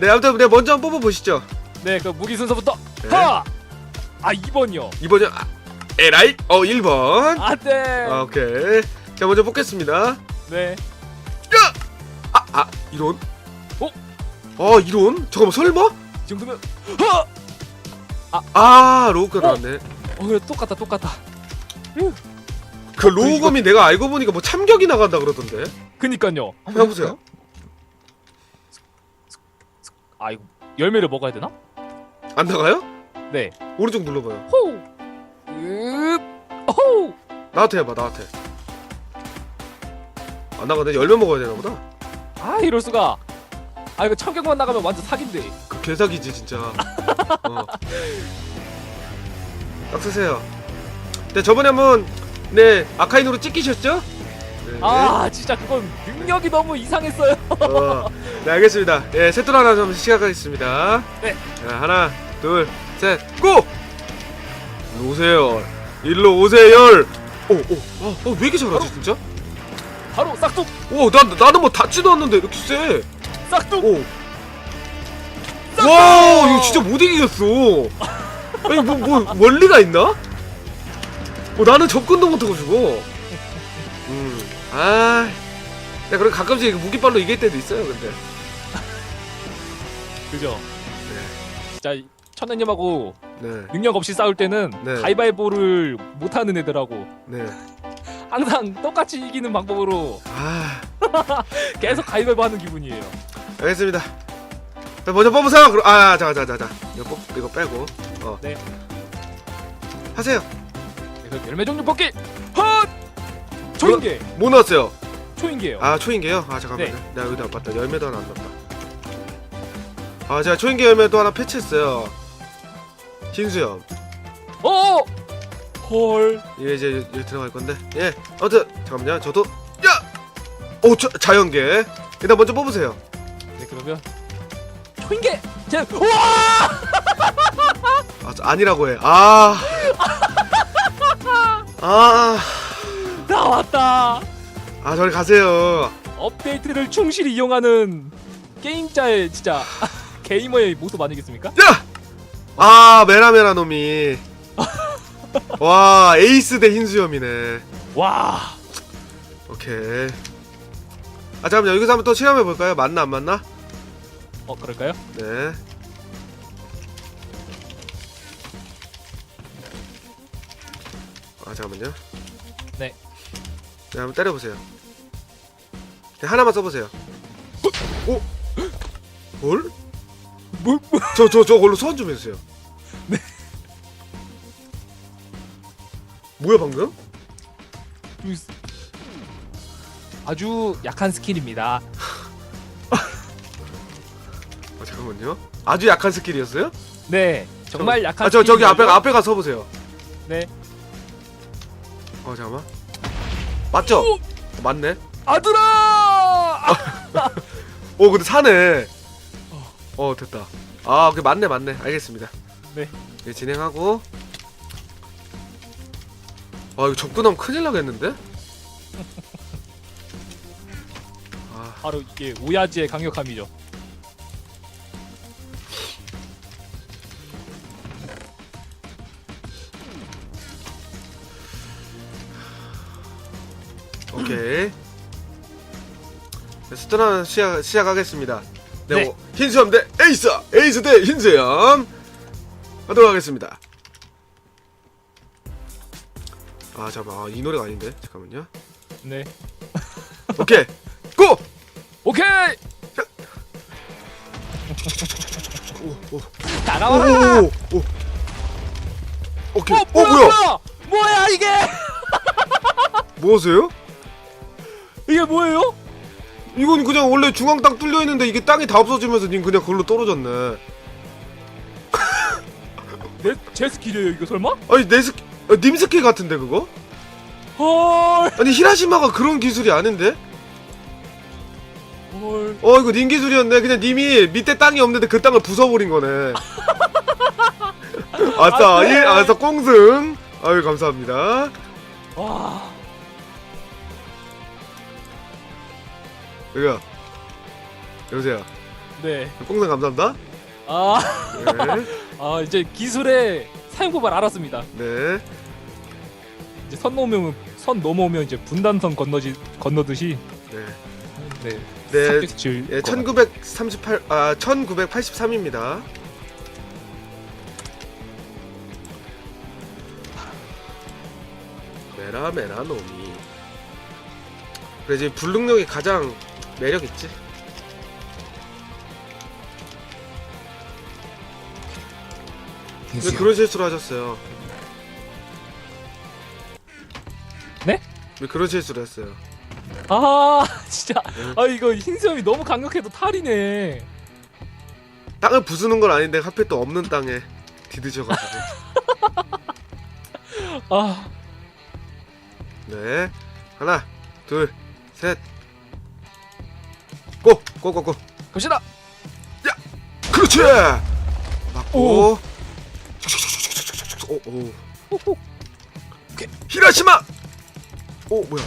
네 아무튼 네 먼저 한번 뽑아 보시죠 네, 그 무기 순서부터 네. 하. 아 2번이요. 이번에 아, 에라이 어 1번 아 네. 아, 오케이 자 먼저 뽑겠습니다 네. 아, 아 이런 어? 아 이런 잠깐만 설마? 이 정도면 하. 아 로우가 나왔네 어 그래 똑같다 똑같다. 그 로우검이 내가 알고 보니까 뭐 참격이 나간다 그러던데 그니까요. 한번 해보세요 아 이거 열매를 먹어야 되나? 안 나가요? 네. 오른쪽 눌러봐요 호. 읍. 호. 나한테 해봐 나한테 안 나가네 열매 먹어야 되나 보다 아 이럴 수가. 아 이거 참격만 나가면 완전 사기인데. 그 개사기지 진짜 어. 딱 쓰세요 네 저번에 한번 네 아카인으로 찍히셨죠? 네. 아 진짜 그건 능력이 너무 이상했어요. 어, 네 알겠습니다 예 세트로 하나 좀 시작하겠습니다 네. 자, 하나 둘 셋 고! 일로 오세요 일로 오세요 오오아왜 이렇게 잘하지 진짜? 바로 싹둑 오 나 나는 뭐 닿지도 않는데 이렇게 세 싹둑. 오. 와 이거 진짜 못 이기겠어. 아니 뭐 뭐 원리가 있나? 어, 나는 접근도 못하고 죽어. 음. 아. 야 그럼 가끔씩 이거 무기발로 이길 때도 있어요 근데. 그죠. 네. 진짜 천연님하고 네. 능력 없이 싸울 때는 네. 가위바위보를 못하는 애들하고 네. 항상 똑같이 이기는 방법으로 아. 계속 가위바위보 하는 기분이에요. 알겠습니다. 자 먼저 뽑으세요. 그럼 아 잠깐 잠깐 잠깐. 이거 뽑 이거 빼고. 어. 네. 하세요. 네, 그럼 열매 종류 뽑기. 헛. 초인계. 뭐 넣었어요? 초인계요. 아 초인계요? 아 잠깐만요. 네. 내가 여기다 맞다. 열매도 하나 안 넣었다. 아 제가 초인계 열매도 하나 패치했어요. 흰수염. 어. 헐. 이게 이제 여기 들어갈 건데. 예. 아무튼 잠깐만요. 저도 야. 오 자, 자연계. 일단 먼저 뽑으세요. 네 그러면 초인계. 제 우와. 아 저, 아니라고 해. 아. 아. 나왔다. 아 저리 가세요. 업데이트를 충실히 이용하는 게임자의 진짜 게이머의 모습 아니겠습니까? 야. 아 메라메라 놈이. 와 에이스 대 흰수염이네. 와. 오케이. 아 잠깐만 여기서 한번 또 실험해 볼까요? 맞나 안 맞나? 어 그럴까요? 네. 아 잠깐만요. 네. 네 한번 때려보세요. 네, 하나만 써보세요. 오? 뭘? 뭐, 뭐. 저 저 저 걸로 소환 좀 해주세요. 네. 뭐야 방금? 아주 약한 스킬입니다. 아 잠깐만요. 아주 약한 스킬이었어요? 네, 정말 약한. 아 저 저기 앞에 스킬이고요. 앞에 가 서 보세요. 네. 어 잠깐만. 맞죠? 오! 어, 맞네. 아들아! 아, 오 근데 사네. 어 됐다. 아 오케이 맞네 맞네. 알겠습니다. 네. 네 진행하고. 아 이거 접근하면 큰일 나겠는데? 아 바로 이게 오야지의 강력함이죠. 오케이. 네, 스트런 시작 시작하겠습니다. 네, 네. 오, 흰수염 대 에이스, 에이스 대 흰수염 하도록 하겠습니다. 아 잠깐, 아, 이 노래가 아닌데 잠깐만요. 네. 오케이, 고! 오케이. 오, 오, 다가와라. 오, 오, 오. 오케이. 어, 어 뭐야, 뭐야? 뭐야? 뭐야 이게? 뭐하세요? 이게 뭐예요? 이건 그냥 원래 중앙 땅 뚫려 있는데 이게 땅이 다 없어지면서 님 그냥 그걸로 떨어졌네. 내, 제 스킬이에요 이거 설마? 아니 내 스킬, 어, 님 스킬 같은데 그거? 헐. 아니 히라시마가 그런 기술이 아닌데? 헐. 어 이거 님 기술이었네. 그냥 님이 밑에 땅이 없는데 그 땅을 부숴버린 거네. 아싸, 안 돼. 일, 아싸 꽁승. 아유 감사합니다. 와. 여기요. 여보세요. 네. 꽁상 감사합니다. 아, 네. 아 이제 기술의 사용 법을 알았습니다. 네. 이제 선 넘으면 선 넘어오면 이제 분단선 건너지 건너듯이 네. 네. 네. 예, 것 1938, 아, 1983입니다. 메라 메라 놈이. 그래 이제 불능력이 가장 매력 있지. 왜. 그런 실수를 하셨어요? 네? 왜 그런 실수를 했어요? 아 진짜 네. 아 이거 흰수염이 너무 강력해도 탈이네. 땅을 부수는 건 아닌데 하필 또 없는 땅에 디드셔가지고. 아 네. 하나, 둘, 셋. 고! 고, 고, 고. 갑시다. 그렇지! 맞고. 오. 오, 오. 호호. 히라시마! 오, 뭐야.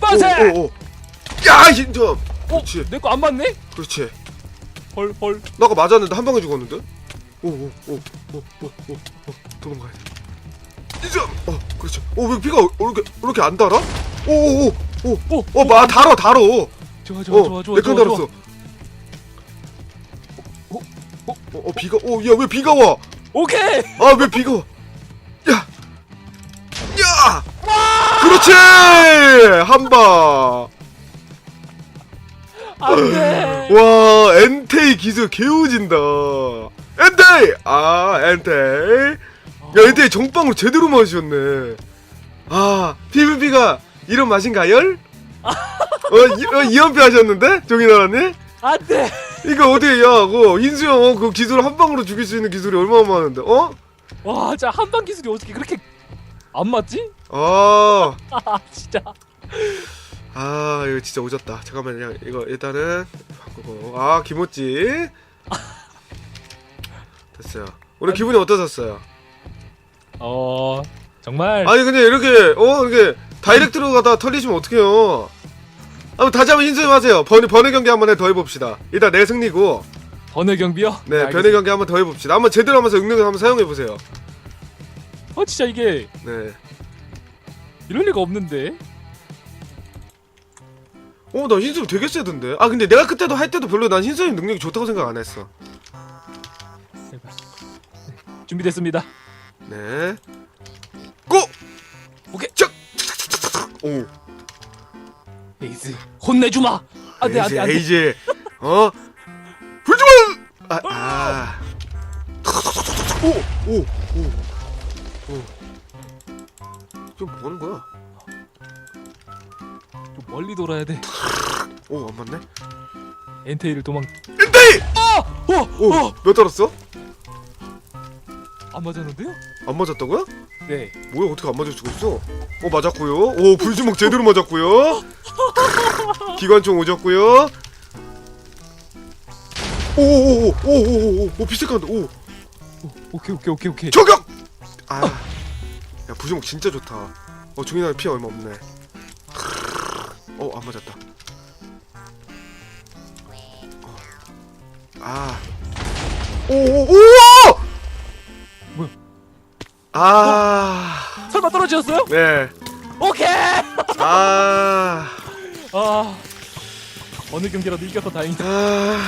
빠세. 오, 오, 오. 야, 힌점! 그렇지. 내 거 안 맞네? 그렇지. 헐 헐. 나 아까 맞았는데 한 방에 죽었는데? 오, 오, 오, 오, 오, 오, 오. 도망가야 돼. 이점! 어, 그렇지. 오, 왜 피가 이렇게, 이렇게 안 달아? 오, 오, 오, 오. 오. 어, 마, 달어, 달어. 좋아 좋아 어, 좋아 좋아 내칸 좋아. 달았어. 어, 어, 어, 비가, 어, 야, 왜 비가 와? 오케이. 아, 왜 비가 와? 야! 야! 그렇지! 한 방! 안돼. 와, 엔테이 기술 개우진다. 엔테이! 아, 엔테이. 야, 엔테이 정빵으로 제대로 마셨네. 아, PVP가 이런 맛인가요? 어, 이, 어, 이연패 하셨는데? 종이 나라님? 안돼. 이거 어떻게, 야, 그, 인수형, 어, 그 기술 한 방으로 죽일 수 있는 기술이 얼마나 많은데, 어? 와, 진짜 한방 기술이 어떻게 그렇게 안 맞지? 아, 아, 진짜. 아, 이거 진짜 오졌다. 잠깐만요. 이거 일단은 바꾸고. 아, 김호찌. 됐어요. 오늘 기분이 어떠셨어요? 어, 정말 아니, 근데 이렇게, 어, 이렇게 다이렉트로 가다 털리시면 어떡해요. 한번 다시 한번 인수해 하세요. 번외, 번외 경기 한번 더 해봅시다. 일단 내 승리고, 번외 경비요? 네. 변의 경기 한번 더 해봅시다. 한번 제대로 하면서 능력을 한번 사용해보세요. 어, 진짜 이게 네. 이럴 리가 없는데. 어, 나 흰수염 되게 세던데. 아, 근데 내가 그때도 할 때도 별로 난 흰수염 능력이 좋다고 생각 안 했어. 제발. 네, 준비됐습니다. 네. 고! 오케이. 짝! 오. 에이스, 혼내주마. 안돼, 에이지, 안돼, 안돼. 에이지. 어? 불주만! 아, 아. 오, 오, 오, 오. 좀 뭐하는 거야? 좀 멀리 돌아야 돼. 오, 안 맞네. 엔테이를 도망. 엔테이! 어, 오, 어, 몇 달았어? 안 맞았는데요? 안 맞았다고요? 네. 뭐야 어떻게 안 맞을 수가 있어? 어 맞았고요. 오 불주먹 제대로 맞았고요. 기관총 오졌고요. 오오오오오오오 비색한다. 오 오, 오케이 오케이 오케이 오케이. 저격. 아, 야 불주먹 진짜 좋다. 어 종이나 피 얼마 없네. 어안 맞았다. 어. 아. 오오오. 아, 설마 떨어지셨어요? 네. 오케이. 아, 아, 어느 경기라도 이겨서 다행이다. 아.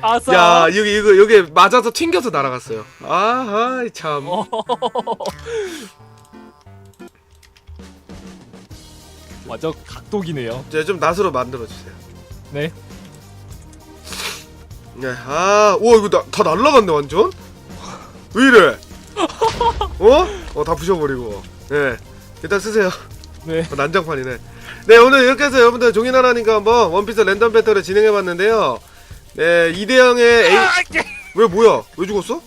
아싸. 야 여기 이거 여기 맞아서 튕겨서 날아갔어요. 아, 아이 참. 어. 완전 각독이네요. 이제 좀 낫으로 만들어 주세요. 네. 네, 아, 와 이거 나, 다 날라갔네 완전. 왜 이래? 어? 어 다 부셔버리고. 네, 일단 쓰세요. 네. 어, 난장판이네. 네, 오늘 이렇게 해서 여러분들 종이나라니까 한번 원피스 랜덤 배틀을 진행해봤는데요. 네, 2대 0의 에이, 아, 왜 뭐야? 왜 죽었어?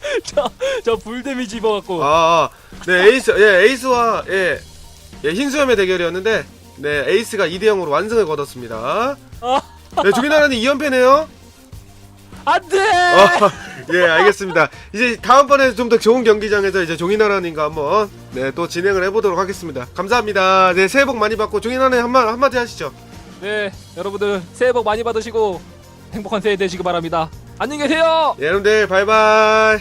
저, 저 불 데미지 입어갖고. 아, 아, 네, 에이스, 예, 에이스와 예, 예 흰수염의 대결이었는데, 네, 에이스가 2대 0으로 완승을 거뒀습니다. 아, 네, 종이나라는 2연패네요. 안 돼! 아, 예, 알겠습니다. 이제 다음번에 좀 더 좋은 경기장에서 이제 종이나라님과 한번 네, 또 진행을 해보도록 하겠습니다. 감사합니다. 네, 새해 복 많이 받고 종이나라님 한마, 한마디 하시죠. 네, 여러분들 새해 복 많이 받으시고 행복한 새해 되시기 바랍니다. 안녕히 계세요. 예, 여러분들 바이바이